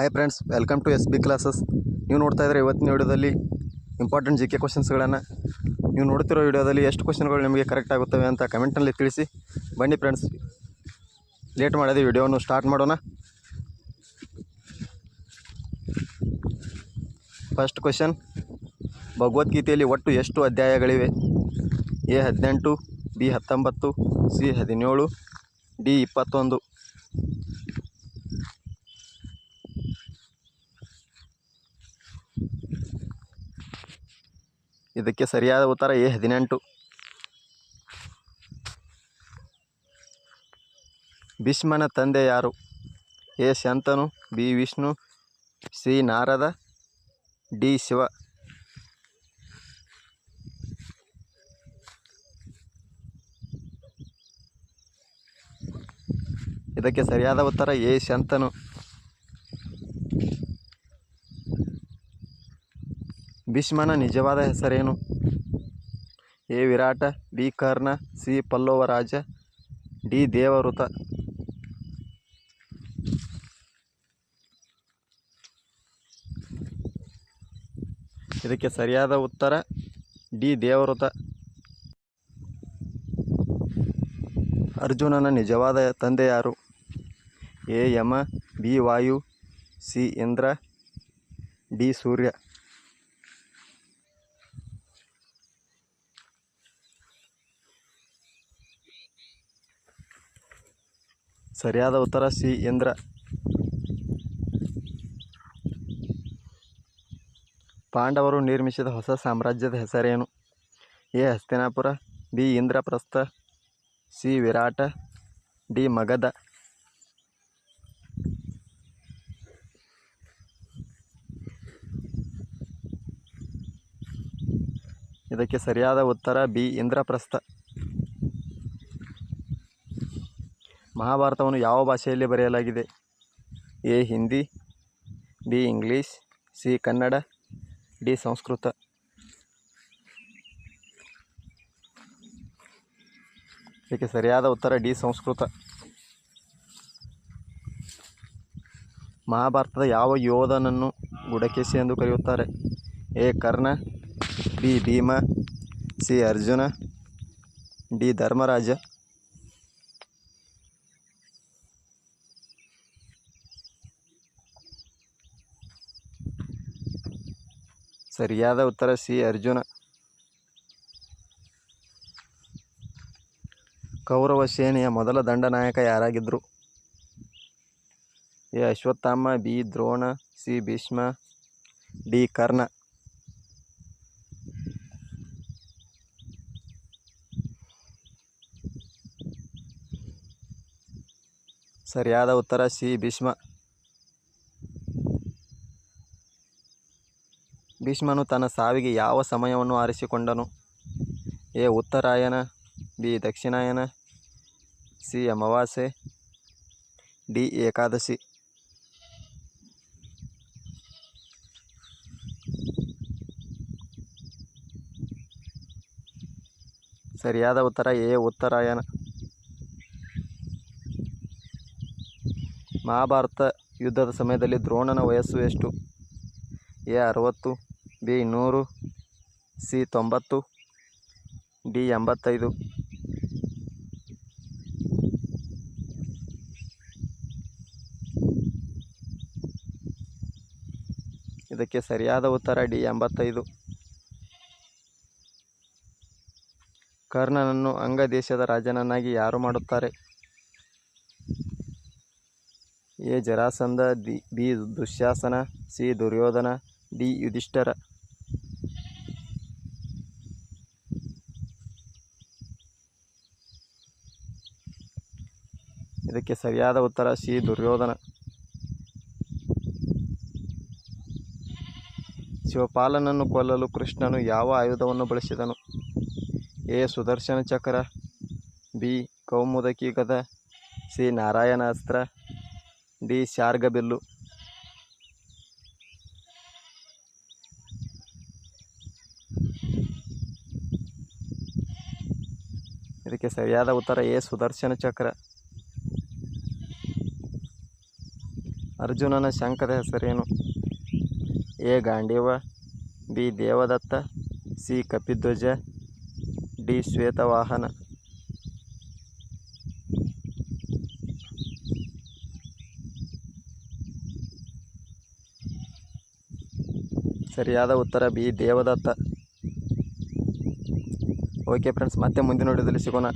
Hi friends welcome to S B classes ನೀವು ನೋಡ್ತಾ ಇದ್ರೆ ಇವತ್ತಿನ ವಿಡಿಯೋದಲ್ಲಿ ಇಂಪಾರ್ಟೆಂಟ್ ಜಿ ಕೆ ಕ್ವಶನ್ಸ್ಗಳನ್ನು ನೀವು ನೋಡ್ತಿರೋ ವಿಡಿಯೋದಲ್ಲಿ ಎಷ್ಟು ಕ್ವಶನ್ಗಳು ನಿಮಗೆ ಕರೆಕ್ಟ್ ಆಗುತ್ತವೆ ಅಂತ ಕಮೆಂಟ್ನಲ್ಲಿ ತಿಳಿಸಿ. ಬನ್ನಿ ಫ್ರೆಂಡ್ಸ್ ಲೇಟ್ ಮಾಡದೆ ವಿಡಿಯೋವನ್ನು ಸ್ಟಾರ್ಟ್ ಮಾಡೋಣ. ಫಸ್ಟ್ ಕ್ವಶನ್ ಭಗವದ್ಗೀತೆಯಲ್ಲಿ ಒಟ್ಟು ಎಷ್ಟು ಅಧ್ಯಾಯಗಳಿವೆ? ಎ ಹದಿನೆಂಟು, ಬಿ ಹತ್ತೊಂಬತ್ತು, ಸಿ ಹದಿನೇಳು, ಡಿ ಇಪ್ಪತ್ತೊಂದು. ಇದಕ್ಕೆ ಸರಿಯಾದ ಉತ್ತರ ಎ ಹದಿನೆಂಟು. ಭೀಷ್ಮನ ತಂದೆ ಯಾರು? A Shantanu, B Vishnu, C Narada, D Shiva. ಇದಕ್ಕೆ ಸರಿಯಾದ ಉತ್ತರ ಎ ಶಂತನು. ಭೀಷ್ಮನ ನಿಜವಾದ ಹೆಸರೇನು? A. Virata, B. Karna, C. Pallava Raja D. Devavrata ಇದಕ್ಕೆ ಸರಿಯಾದ ಉತ್ತರ, ಡಿ. ದೇವವೃತ ಅರ್ಜುನನ ನಿಜವಾದ ತಂದೆ ಯಾರು? A. Yama, B. Vayu, C. Indra, D. Surya. ಸರಿಯಾದ ಉತ್ತರ ಸಿ ಇಂದ್ರ ಪಾಂಡವರು ನಿರ್ಮಿಸಿದ ಹೊಸ ಸಾಮ್ರಾಜ್ಯದ ಹೆಸರೇನು? A, Hastinapura, B, Indraprastha, C, Virata, D, Magadha. ಇದಕ್ಕೆ ಸರಿಯಾದ ಉತ್ತರ ಬಿ, ಇಂದ್ರಪ್ರಸ್ಥ. ಮಹಾಭಾರತವನ್ನು ಯಾವ ಭಾಷೆಯಲ್ಲಿ ಬರೆಯಲಾಗಿದೆ? A, Hindi, B, English, C, Kannada, D, Sanskrit. ಇದಕ್ಕೆ ಸರಿಯಾದ ಉತ್ತರ ಡಿ, ಸಂಸ್ಕೃತ. ಮಹಾಭಾರತದ ಯಾವ ಯೋಧನನ್ನು ಗುಡಕೇಶಿ ಎಂದು ಕರೆಯುತ್ತಾರೆ? A, Karna, B, Bhima, C, Arjuna, D, Dharmaraja. ಸರಿಯಾದ ಉತ್ತರ ಸಿ. ಅರ್ಜುನ. ಕೌರವ ಸೇನೆಯ ಮೊದಲ ದಂಡನಾಯಕ ಯಾರಾಗಿದ್ದರು A. Ashwatthama, B. Drona, C. Bhishma, D. Karna. ಸರಿಯಾದ ಉತ್ತರ ಸಿ. ಭೀಷ್ಮ. ಭೀಷ್ಮನು ತನ್ನ ಸಾವಿಗೆ ಯಾವ ಸಮಯವನ್ನು ಆರಿಸಿಕೊಂಡನು? A Uttarayana, B Dakshinayana C Amavasya, D Ekadashi. ಸರಿಯಾದ ಉತ್ತರ ಎ ಉತ್ತರಾಯಣ. ಮಹಾಭಾರತ ಯುದ್ಧದ ಸಮಯದಲ್ಲಿ ದ್ರೋಣನ ವಯಸ್ಸು ಎಷ್ಟು? ಎ ಅರವತ್ತು ಬಿ ನೂರು, ಸಿ ತೊಂಬತ್ತು, ಡಿ ಎಂಬತ್ತೈದು. ಇದಕ್ಕೆ ಸರಿಯಾದ ಉತ್ತರ ಡಿ ಎಂಬತ್ತೈದು. ಕರ್ಣನನ್ನು ಅಂಗ ದೇಶದ ರಾಜನನ್ನಾಗಿ ಯಾರು ಮಾಡುತ್ತಾರೆ? A Jarasandha the B Dushasana, C Duryodhana, D Yudhishthira. ಇದಕ್ಕೆ ಸರಿಯಾದ ಉತ್ತರ ಸಿ ದುರ್ಯೋಧನ. ಶಿವಪಾಲನನ್ನು ಕೊಲ್ಲಲು ಕೃಷ್ಣನು ಯಾವ ಆಯುಧವನ್ನು ಬಳಸಿದನು? ಎ. ಸುದರ್ಶನ ಚಕ್ರ, ಬಿ. ಕೌಮುದಕಿ ಗದ, ಸಿ. ನಾರಾಯಣ ಅಸ್ತ್ರ, ಡಿ. ಶಾರ್ಗಬಿಲ್ಲು. ಇದಕ್ಕೆ ಸರಿಯಾದ ಉತ್ತರ ಎ. ಸುದರ್ಶನ ಚಕ್ರ. ಅರ್ಜುನನ ಶಂಖದ ಹೆಸರೇನು? A. Gandiva, B. Devadatta, C. Kapidhwaja, D. Shwetavahana. ಸರಿಯಾದ ಉತ್ತರ ಬಿ. ದೇವದತ್ತ. ಓಕೆ ಫ್ರೆಂಡ್ಸ್, ಮತ್ತೆ ಮುಂದಿನ ವಿಡಿಯೋದಲ್ಲಿ ಸಿಗೋಣ.